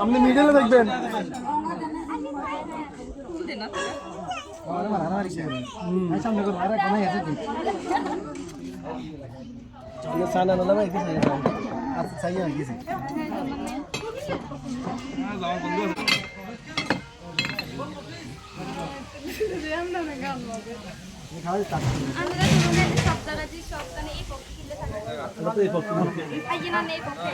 আপনি মিডলে দেখবেন কি আচ্ছা চাই আর কিছু আমরা তোমাদের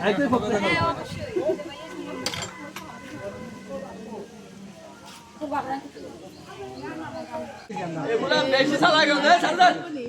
হ্যাঁ বাবা এগুলা বেশি চালা গেল না চালা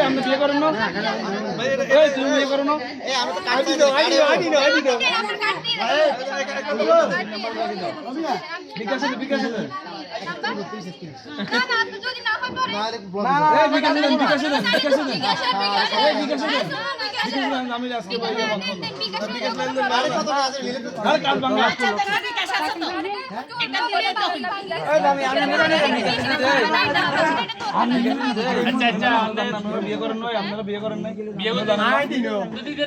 আপনি বিয়ে করেন না তুমি বিয়ে করো না আমি তো কাটি দাও আইডি আইডি আইডি দাও বিকাশ বিকাশ হয় আচ্ছা আচ্ছা বিয়ে করেন নয় আপনারা বিয়ে করেন নাই বিয়ে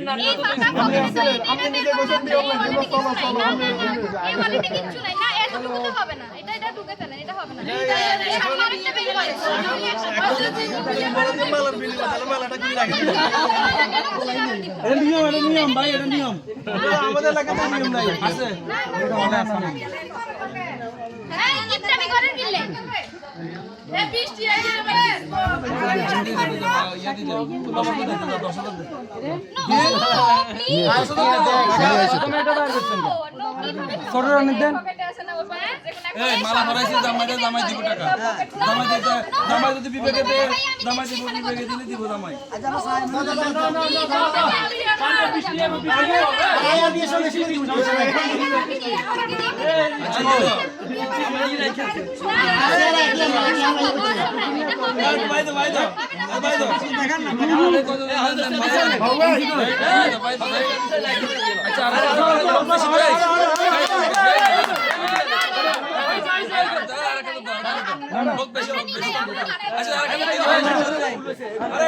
না পকেটে নিজে বসে মানে না এটা তো হবে না নিয়ম এটা নিয়ম ভাই এটা নিয়ম আমাদের এলাকাতে নিয়ম হ্যাঁ এই মালা ভরাইছে জামাইটা জামাই দিব টাকা জামাই দিতে জামাই যদি বিবেকে দে জামাই দিব বিবেকে দিলে দিব জামাই আচ্ছা দিব ভাই তো ভাই তো ভাই তো দেখান না ভাই তো আচ্ছা লোক বেশি লোক বেশি আচ্ছা আর এখানে আরে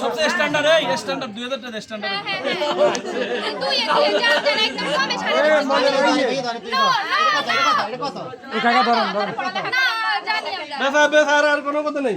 সবচেয়ে এই স্ট্যান্ডার্ড 2000 টাকা স্ট্যান্ডার্ড বেসা বেসা আর কোনো কথা নেই